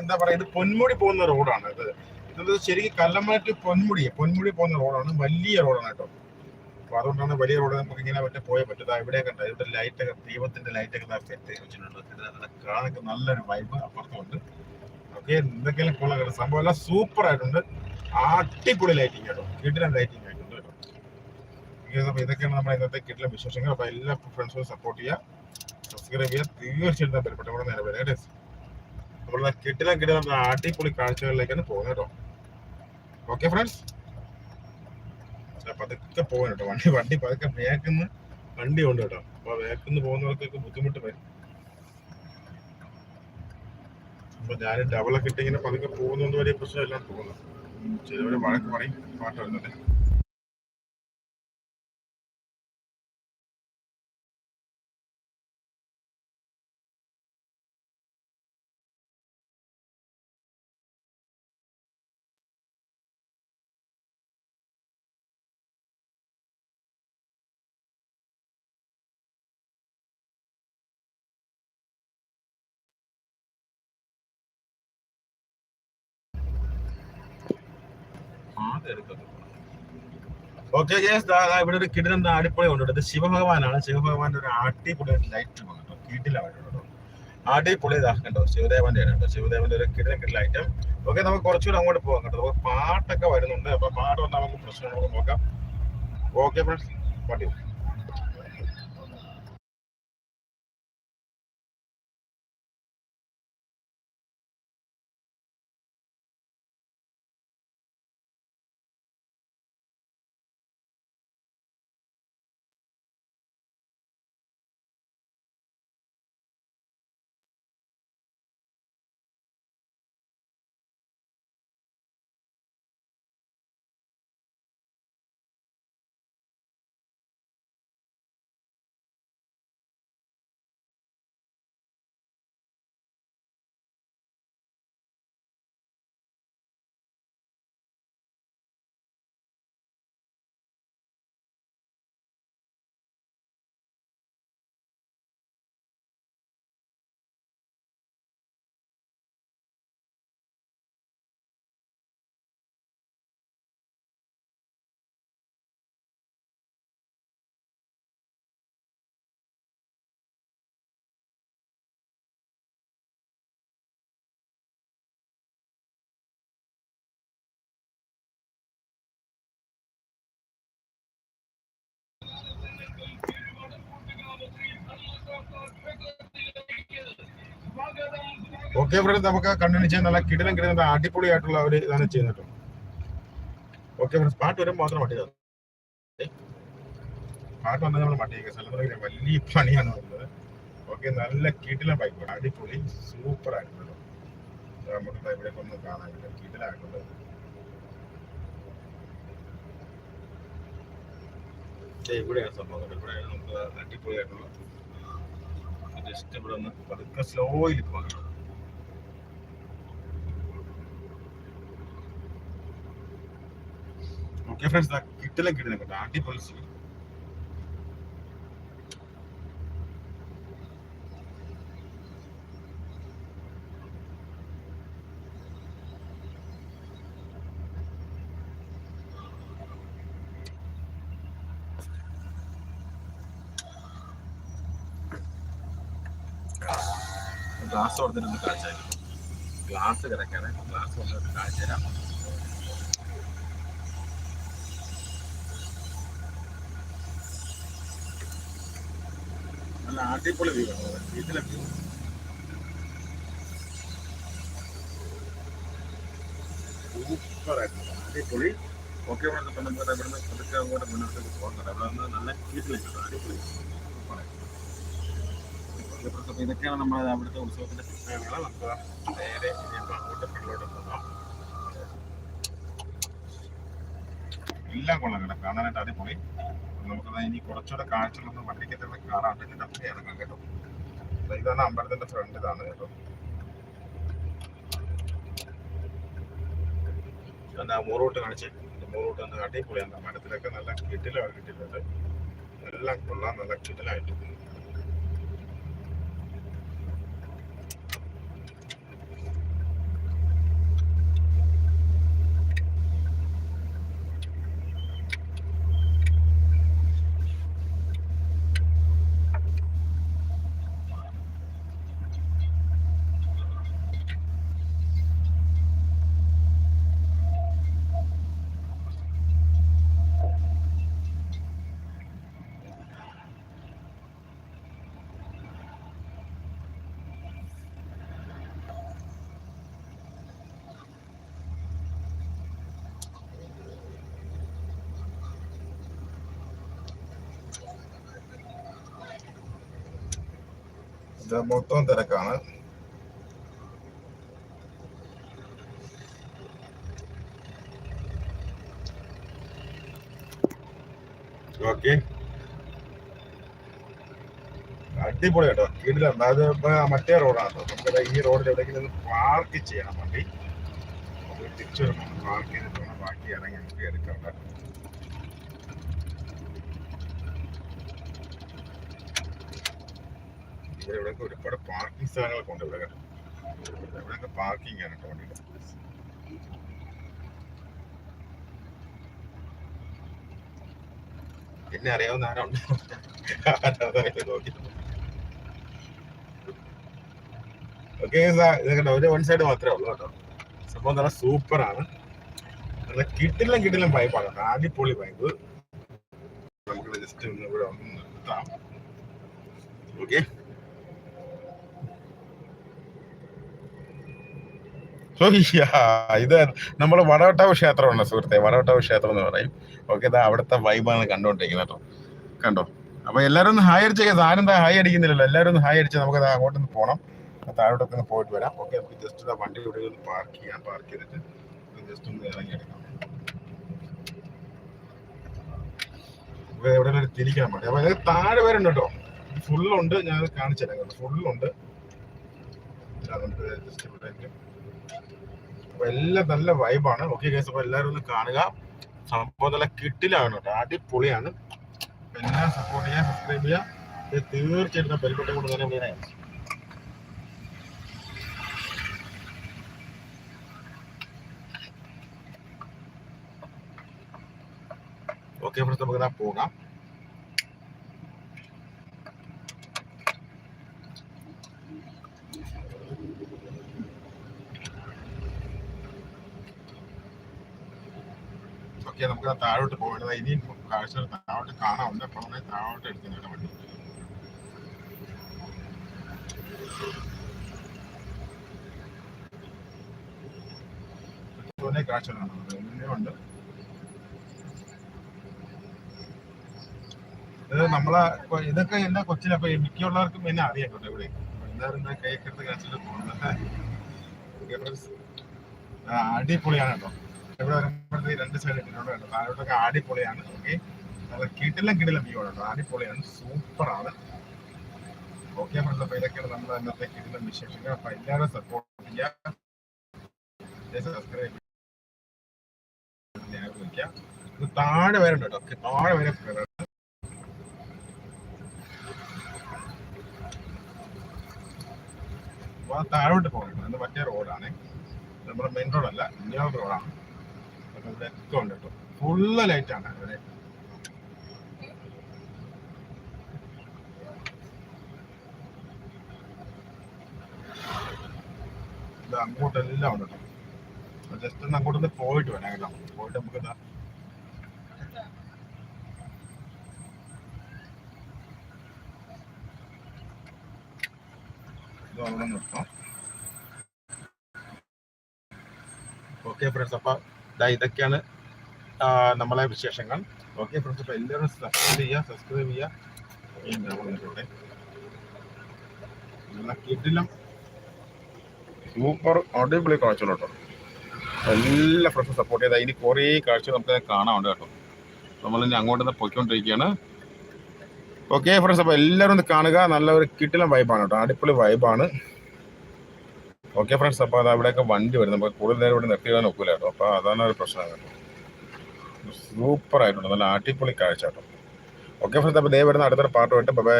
എന്താ പറയാ ഇത് പൊന്മുടി പോകുന്ന റോഡാണ് ഇത്. ഇത് ശരിക്കും കല്ലമ്മാറ്റ് പൊന്മുടി പൊന്മുടി പോകുന്ന റോഡാണ്. വലിയ റോഡാണ് കേട്ടോ. അപ്പൊ അതുകൊണ്ടാണ് വലിയ റോഡ് നമുക്ക് ഇങ്ങനെ മറ്റേ പോയാൽ പറ്റും. ദാ ഇവിടെ കണ്ട ഇവിടെ ലൈറ്റ് ഒക്കെ ദൈവത്തിന്റെ ലൈറ്റ് ഒക്കെ സെറ്റ് വെച്ചിട്ടുണ്ട്. ഇത് കാണാനൊക്കെ നല്ലൊരു വൈബ് അപ്പുറത്തുണ്ട്. ഓക്കെ എന്തൊക്കെയാണ് കൊള്ളകൾ സംഭവം എല്ലാം സൂപ്പർ ആയിട്ടുണ്ട്. അടിപൊളി ലൈറ്റിംഗ് കേട്ടോ. കിടിലൻ ലൈറ്റിംഗ് കേട്ടോ. ഇതൊക്കെയാണ് നമ്മുടെ ഇന്നത്തെ കിടിലൻ വിശേഷങ്ങൾ. അപ്പൊ എല്ലാ ഫ്രണ്ട്സും സപ്പോർട്ട് ചെയ്യുക സബ്സ്ക്രൈബ് ചെയ്യുക തീർച്ചയായിട്ടും നേരെ വരാം. കേട്ടോ. നമ്മൾ കിടിലൻ നമ്മൾ അടിപൊളി കാഴ്ചകളിലേക്കാണ് പോകുന്നത് കേട്ടോ. ഓക്കെ ഫ്രണ്ട്സ് പതുക്കെ പോകാൻ കേട്ടോ. വണ്ടി വണ്ടി പതുക്കെ വേക്കുന്ന വണ്ടി ഉണ്ട് കേട്ടോ. അപ്പൊ വേക്കുന്ന പോകുന്നവർക്കൊക്കെ ബുദ്ധിമുട്ട് വരും. അപ്പൊ ഞാൻ ഡബിളൊക്കെ ഇട്ട് ഇങ്ങനെ പതുക്കെ പോകുന്നതുകൊണ്ട് വലിയ പ്രശ്നമില്ല തോന്നുന്നു. ചിലവര് വഴക്ക് പറയും പാട്ട് ഓക്കെ ഇവിടെ ഒരു കിടിലം അടിപൊളി ഉണ്ട് ഇത് ശിവഭഗവാനാണ്. ശിവഭഗവാന്റെ ഒരു അടിപൊളി ലൈറ്റ് കിടിലാണ് കേട്ടോ അടിപൊളി ഇതാ കണ്ടോ? ശിവദേവന്റെ കേട്ടോ ശിവദേവന്റെ ഒരു കിടിലം കിടില ഐറ്റം ഓക്കെ നമുക്ക് കുറച്ചുകൂടെ അങ്ങോട്ട് പോകാം കേട്ടോ. നമുക്ക് പാട്ടൊക്കെ വരുന്നുണ്ട്. അപ്പൊ പാട്ട് വന്നാൽ നമുക്ക് പ്രശ്നം നോക്കാം. ഓക്കെ ഫ്രണ്ട്സ് പാട്ടി ഓക്കെ ഫ്രണ്ട് നമുക്ക് കണ്ടിന്യൂ ചെയ്യാൻ നല്ല കിടിലം കിടിലം അടിപൊളിയായിട്ടുള്ള ഒരു ഇതാണ് ചെയ്യുന്നത് ഓക്കെ ഫ്രണ്ട്സ് പാട്ട് വരുമ്പോൾ മാത്രം മട്ടി പാട്ട് വന്നാൽ നമ്മൾ മട്ടി സ്ഥലത്ത് വലിയ പണിയാണ് വരുന്നത്. ഓക്കെ നല്ല കിടിലം ബൈക്ക് അടിപൊളി സൂപ്പർ ആയിട്ടുള്ളത് നമുക്ക് ഇവിടെയൊക്കെ ഇവിടെ ഒന്ന് കാണാൻ കിടിലായിട്ടുള്ളത് ഇവിടെയാണ് സംഭവം. ഇവിടെ നമുക്ക് അടിപൊളിയായിട്ടുള്ള ജസ്റ്റ് ഇവിടെ ഒന്ന് പതുക്കെ സ്ലോയിൽ പോകണം ഓക്കെ ഫ്രണ്ട്സ് കിട്ടില്ല കിട്ടില്ല കേട്ടോ അടിപൊളി സീൻ ഗ്ലാസ് കൊടുത്തിട്ട് കാഴ്ച ഗ്ലാസ് കിടക്കാണ് ഗ്ലാസ് കൊടുത്തിട്ട് കാഴ്ച തരാം അടിപൊളി വ്യൂ ആണ്. വീട്ടിലെ വ്യൂ ആയിട്ടുണ്ട്. അടിപൊളി. ഓക്കെ നമുക്ക് ഇവിടുന്ന് പതുക്കെ അങ്ങോട്ട് മുന്നോട്ടേക്ക് പോകുന്നുണ്ട് അവിടെ നിന്ന് നല്ല വീട്ടിലേക്ക് അടിപൊളി. ഇതൊക്കെയാണ് നമ്മൾ അവിടുത്തെ ഉത്സവത്തിന്റെ പ്രത്യേകതകൾ. നമുക്ക് നേരെ അങ്ങോട്ട് പിള്ളോട്ട് പോകാം. എല്ലാം കൊള്ളാം കേട്ടോ. കാണാനായിട്ട് അടിപൊളി. നമുക്ക് ഇനി കുറച്ചുകൂടെ കാഴ്ചകളൊന്നും വണ്ടിക്കത്തുള്ള കാണാണ്ട് ഇതിന്റെ അപ്പുറം ഇറങ്ങാം കേട്ടോ. ഇതാണ് അമ്പലത്തിന്റെ ഫ്രണ്ട് ഇതാണ് കേട്ടോ. എന്നാ മൂറോട്ട് കാണിച്ച്? മൂറോട്ട് ഒന്ന് അടിപൊളിയാണ്. മരത്തിലൊക്കെ നല്ല കിട്ടിലാണ് കിട്ടിയിട്ടുണ്ട് എല്ലാം കൊള്ളാം നല്ല കിട്ടിലായിട്ട് ഇത് മൊത്തം തിരക്കാണ്. ഓക്കെ. അടിപൊളി കേട്ടോ. കിടില അതായത് ഇപ്പൊ മറ്റേ റോഡാണ് നമുക്ക് ഈ റോഡിൽ എവിടെയെങ്കിലും പാർക്ക് ചെയ്യണം വണ്ടി. തിരിച്ചു വരുമ്പോൾ പാർക്ക് ചെയ്തിട്ട് വേണം ബാക്കി ഇറങ്ങി നമുക്ക് ഇവിടെ ഇവിടെയൊക്കെ ഒരുപാട് പാർക്കിംഗ് സ്ഥലങ്ങളൊക്കെ ഉണ്ട് ഇവിടെ ഇവിടെയൊക്കെ പാർക്കിംഗ് ആണ് കേട്ടോ വണ്ടിയുടെ. എന്നെ അറിയാവുന്ന ആരുണ്ട് നോക്കി ഓക്കെ ഇത് ഒരു വൺ സൈഡ് മാത്രമേ ഉള്ളൂ കേട്ടോ. സംഭവം നല്ല സൂപ്പർ ആണ്. നല്ല കിട്ടില്ല കിട്ടില്ല പൈപ്പാണ് കേട്ടോ. അടിപൊളി പൈപ്പ് നമുക്ക് ജസ്റ്റ് ഇവിടെ ഒന്ന് നിർത്താം. ഓക്കെ ഇത് നമ്മുടെ വടവട്ടാവ് ക്ഷേത്രമുണ്ട് സുഹൃത്തെ വടവട്ടാവ് ക്ഷേത്രം എന്ന് പറയും. ഓക്കെ ഇതാ അവിടുത്തെ വൈബാണ് കണ്ടോണ്ടിരിക്കുന്നത് കേട്ടോ. കണ്ടോ? അപ്പൊ എല്ലാവരും ഒന്ന് ഹായ് അടിച്ചേക്കാം ആരും ഹായ് അടിക്കുന്നില്ലല്ലോ. എല്ലാവരും ഒന്ന് ഹായ് അടിച്ച് നമുക്ക് അങ്ങോട്ടൊന്ന് പോകണം താഴോട്ടൊക്കെ ഒന്ന് പോയിട്ട് വരാം. ഓക്കെ നമുക്ക് ജസ്റ്റ് വണ്ടി ഇവിടെ ഒന്ന് പാർക്ക് ചെയ്യാം പാർക്ക് ചെയ്തിട്ട്. ജസ്റ്റ് ഒന്ന് ഇറങ്ങി എടുക്കാം. എവിടെ തിരിക്കാൻ വേണ്ടി. അപ്പൊ അതായത് താഴെ വരുന്നുണ്ട് കേട്ടോ. ഫുള്ളുണ്ട് ഞാൻ കാണിച്ചു തരാം ഫുള്ളുണ്ട് അതുകൊണ്ട് ജസ്റ്റ് ഇവിടെ അപ്പൊ എല്ലാം നല്ല വൈബാണ് ഓക്കെ ഗൈസ് അപ്പൊ എല്ലാവരും ഒന്ന് കാണുക. സംഭവം നല്ല കിട്ടിലാണ് കേട്ടോ. അടിപൊളിയാണ്. എല്ലാം സപ്പോർട്ട് ചെയ്യാൻ സബ്സ്ക്രൈബ് ചെയ്യാം. ഇത് തീർച്ചയായിട്ടും ബെൽബട്ടം കൊണ്ട് തന്നെ വീണേ ഓക്കെ ഫ്രണ്ട്സ് നമുക്ക് പോകാം. ഓക്കെ നമുക്ക് താഴോട്ട് പോകേണ്ടത്. ഇനിയും കാഴ്ച താഴോട്ട് കാണാം. അപ്പോൾ നമ്മൾ താഴോട്ട് എടുക്കുന്നുണ്ട് വണ്ടി. കാഴ്ചകളാണ് ഉണ്ട്. ഇത് നമ്മളെ ഇതൊക്കെ എന്നെ കൊച്ചിന് അപ്പൊ മിക്കുള്ളവർക്കും എന്നെ അറിയാം കേട്ടോ ഇവിടെ. എല്ലാവരും ഇങ്ങനെ കൈയൊക്കെ പോകുന്നത് അടിപൊളിയാണ് കേട്ടോ. ഇവിടെ വരുമ്പോഴത്തേക്ക് രണ്ട് സൈഡ് ഇട്ടിട്ടുണ്ട് കേട്ടോ. താഴോട്ടൊക്കെ അടിപൊളിയാണ്. ഓക്കെ നല്ല കിടിലം കിടിലം വ്യൂ ആണ് കേട്ടോ. അടിപൊളിയാണ്. സൂപ്പറാണ് ഓക്കെ ഫ്രണ്ട്സ് അപ്പൊ ഇതൊക്കെയാണ് നമ്മുടെ ഇന്നത്തെ കിടിലം വിശേഷങ്ങൾ. അപ്പൊ എല്ലാവരും സപ്പോർട്ട് ചെയ്യുക ചെയ്യാം. താഴെ വരെ ഉണ്ട് കേട്ടോ താഴെ വരെ താഴോട്ട് പോകണം. മറ്റേ റോഡാണ് നമ്മുടെ മെയിൻ റോഡല്ല ഇന്ത്യ റോഡാണ് അപ്പൊ ഇവിടെ ഒക്കെ ഉണ്ട് കേട്ടോ. ഫുള്ള് ലൈറ്റ് ആണ്. ഇവിടെ. അങ്ങോട്ട് അങ്ങോട്ടെല്ലാം ഉണ്ട് കേട്ടോ. ജസ്റ്റ് ഒന്ന് അങ്ങോട്ടൊന്ന് പോയിട്ട് വേണം കേട്ടോ. പോയിട്ട് നമുക്ക് ഇതാ. ഇത് അവിടെ നിർത്താം ഓക്കെ ഫ്രണ്ട്സ് അപ്പൊ ഇതൊക്കെയാണ് നമ്മളെ വിശേഷങ്ങൾ. ഓക്കെ ഫ്രണ്ട്സ് അപ്പൊ എല്ലാവരും സബ്സ്ക്രൈബ് ചെയ്യുക സബ്സ്ക്രൈബ് ചെയ്യുക. സൂപ്പർ അടിപൊളി കാഴ്ചകൾ കേട്ടോ. എല്ലാ ഫ്രണ്ട്സും സപ്പോർട്ട് ചെയ്താൽ ഇനി കുറേ കാഴ്ച നമുക്ക് കാണാനുണ്ട് കേട്ടോ. നമ്മൾ ഇനി അങ്ങോട്ട് നിന്ന് പൊയ്ക്കൊണ്ടിരിക്കുകയാണ്. ഓക്കെ ഫ്രണ്ട്സ് അപ്പോൾ എല്ലാവരും ഒന്ന് കാണുക. നല്ല ഒരു കിട്ടിലും വൈബാണ് കേട്ടോ. അടിപൊളി വൈബാണ് ഓക്കെ ഫ്രണ്ട്സ് അപ്പോൾ അത് അവിടെയൊക്കെ വണ്ടി വരും നമുക്ക് കൂടുതൽ നേരം ഇവിടെ നിർത്തി വരാൻ ഒക്കില്ല കേട്ടോ. അപ്പോൾ അതാണ് ഒരു പ്രശ്നം സൂപ്പർ ആയിട്ടുണ്ട്. നല്ല അടിപൊളി കാഴ്ച കേട്ടോ. ഓക്കെ ഫ്രണ്ട്സ് അപ്പോൾ ദേ വരുന്ന അടുത്തൊരു പാട്ട് പോയിട്ട് ബൈ